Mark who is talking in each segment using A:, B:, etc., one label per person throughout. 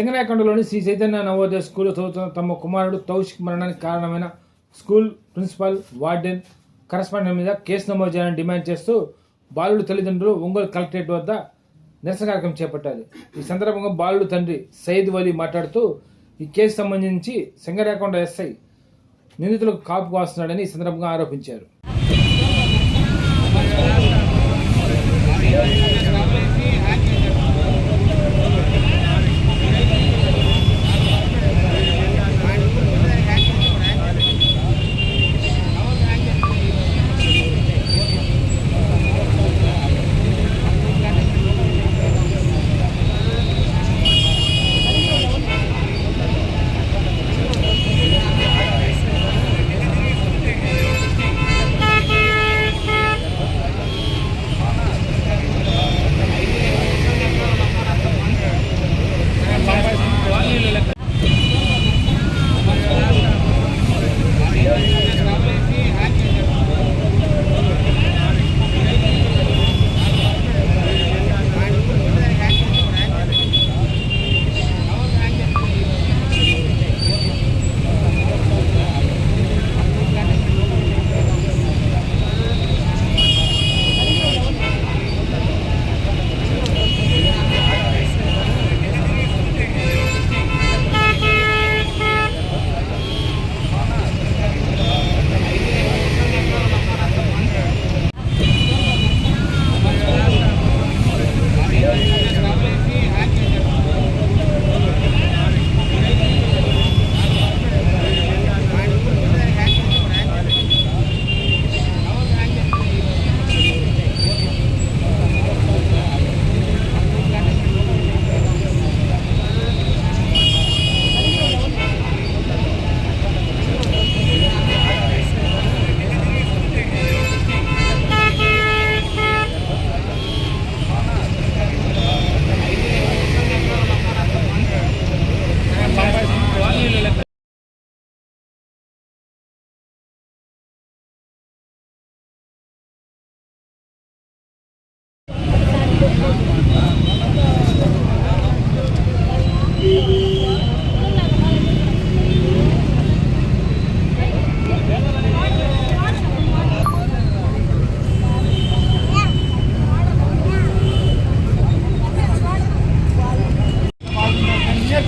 A: సింగనాయకొండలోని శ్రీ చైతన్య నవోదయ స్కూల్లో చదువుతున్న తమ కుమారుడు తౌషిక్ మరణానికి కారణమైన స్కూల్ ప్రిన్సిపాల్ వార్డెన్ కరస్పాండెంట్ మీద కేసు నమోదు చేయాలని డిమాండ్ చేస్తూ బాలుడు తల్లిదండ్రులు ఒంగోలు కలెక్టరేట్ వద్ద నిరసన కార్యక్రమం చేపట్టారు. ఈ సందర్భంగా బాలుడు తండ్రి సయీద్ వలీ మాట్లాడుతూ ఈ కేసు సంబంధించి సింగరాకొండ ఎస్ఐ నిందితులకు కాపు కాస్తున్నాడని ఈ సందర్భంగా ఆరోపించారు.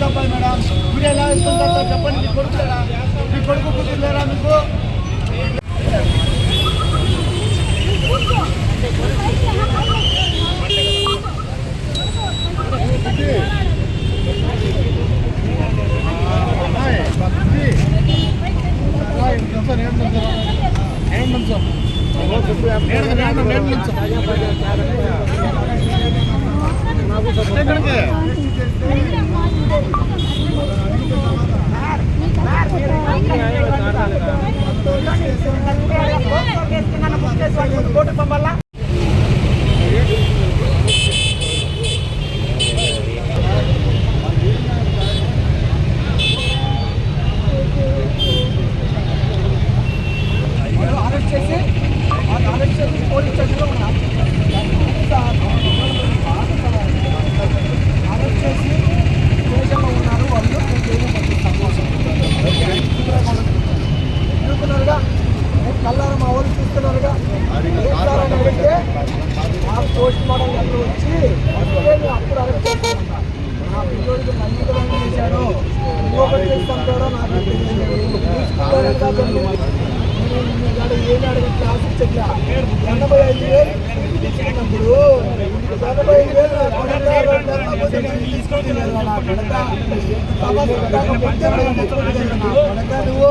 B: చెప్పాలి మేడం మీరు ఎలా ఇస్తుంటారో చెప్పండి మీ కొడుకు లేరా మీ కొడుకు కూతురు లేరా మీకు కోటి పంపాలా అరెస్ట్ చేసి వాళ్ళు అరెస్ట్ చేసి పోలీస్ స్టేషన్లో ఉన్నాం అరెస్ట్ చేసి స్టేషన్లో ఉన్నారు వాళ్ళు జైలు చూస్తున్నారుగా కల్లారు మా వాళ్ళు చూస్తున్నారుగా చూస్తారని అడిగితే ఆ పోస్ట్ మార్టం లెటర్ వచ్చి అప్పుడే అరెస్ట్ చేస్తున్నాం నా పిల్లోడికి నన్ను చేశారు ఇంకొకటి చేస్తాం కూడా నాకు ఏమి అడిగి క్లాస్ ఇచ్చట్లా ఎనభై ఐదు వేలు తీసుకున్నప్పుడు ఎనభై ఐదు వేలు నా కొడుకు తీసుకుంటున్నాను నా కొడుక. కొడుక నువ్వు.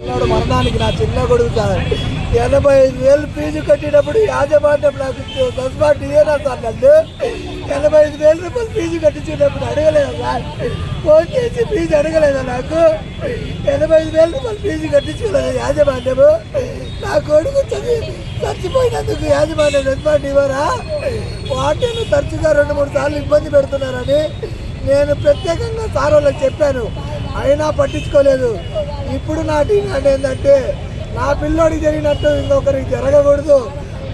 B: పిల్లోడు మరణానికి నా చిన్న కొడుకు సార్ ఎనభై ఐదు వేలు ఫీజు కట్టినప్పుడు యాజమాన్యం నాకు సస్పాట్ ఇయ్యనా సార్ నన్ను. ఎనభై ఐదు వేల రూపాయలు ఫీజు కట్టించినప్పుడు అడగలేదా సార్? ఫోన్ చేసి ఫీజు అడగలేదా నాకు? ఎనభై ఐదు వేల రూపాయలు ఫీజు కట్టించుకోలేదు యాజమాన్యము నా కొడుకు చదివి చచ్చిపోయినందుకు యాజమాన్యం రెస్పాండ్ ఇవ్వరా వాటిని తరచుగా రెండు మూడు సార్లు ఇబ్బంది పెడుతున్నారని నేను ప్రత్యేకంగా సార్ వాళ్ళకి చెప్పాను. అయినా పట్టించుకోలేదు. ఇప్పుడు నా డిమాండ్ ఏంటంటే నా పిల్లోడికి జరిగినట్టు ఇంకొకరికి జరగకూడదు.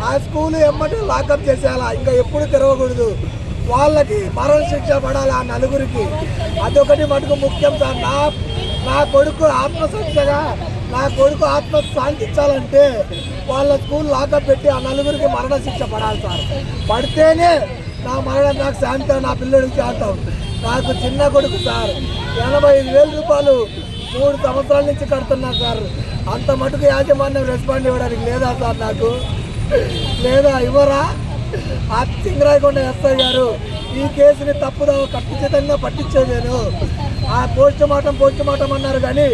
B: ఆ స్కూల్ ఎమ్మటే లాకప్ చేసేయాలా? ఇంకా ఎప్పుడు తెరవకూడదు. వాళ్ళకి మరణ శిక్ష పడాలి ఆ నలుగురికి? అదొకటి మటుకు ముఖ్యం సార్. నా నా కొడుకు ఆత్మశిక్షగా నా కొడుకు ఆత్మ శాంతించాలంటే వాళ్ళ స్కూల్ లాకప్ పెట్టి ఆ నలుగురికి మరణ శిక్ష పడాలి సార్. పడితేనే నా మరణం నాకు శాంతి నా పిల్లడికి శాంతం నాకు చిన్న కొడుకు సార్. ఎనభై ఐదు వేల రూపాయలు మూడు సంవత్సరాల నుంచి కడుతున్నా సార్. అంత మటుకు యాజమాన్యం రెస్పాండ్ ఇవ్వడానికి లేదా సార్ నాకు? లేదా ఇవ్వరా? ఆ సింగరాయకొండ ఎస్ఐ గారు ఈ కేసుని తప్పుదా ఖచ్చితంగా పట్టించేది నేను ఆ పోస్ట్ మార్టం పోస్ట్ మార్టం అన్నారు కానీ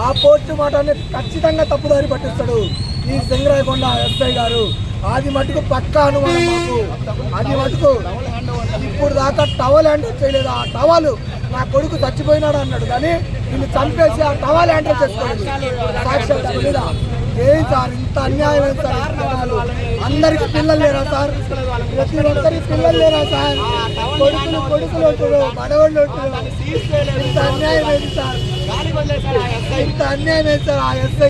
B: ఆ పోస్ట్ మార్టాన్ని ఖచ్చితంగా తప్పుదారి పట్టిస్తాడు ఈ సింగరాయకొండ ఎస్ఐ గారు. అది మటుకు పక్కా అనుమానం మాకు. అది మటుకు ఇప్పుడు దాకా టవల్ హ్యాండ్ చేయలేదు. ఆ టవల్ నా కొడుకు చచ్చిపోయినాడు అన్నాడు. కానీ నిన్ను చంపేసి ఆ టవాల్ హ్యాండిల్ చేసుకోలేదు. ఏం సార్ ఇంత అన్యాయం సార్ అందరికి పిల్లలు లేరా సార్? ప్రతి ఒక్కరికి పిల్లలు లేరా సార్? కొడుకులు కొడుకులు ఉంటారు మనవాళ్ళు ఉంటారు ఇంత అన్యాయం ఏంటి సార్? ఇంత అన్యాయం ఏంటి సార్ ఆ ఎస్ఐ?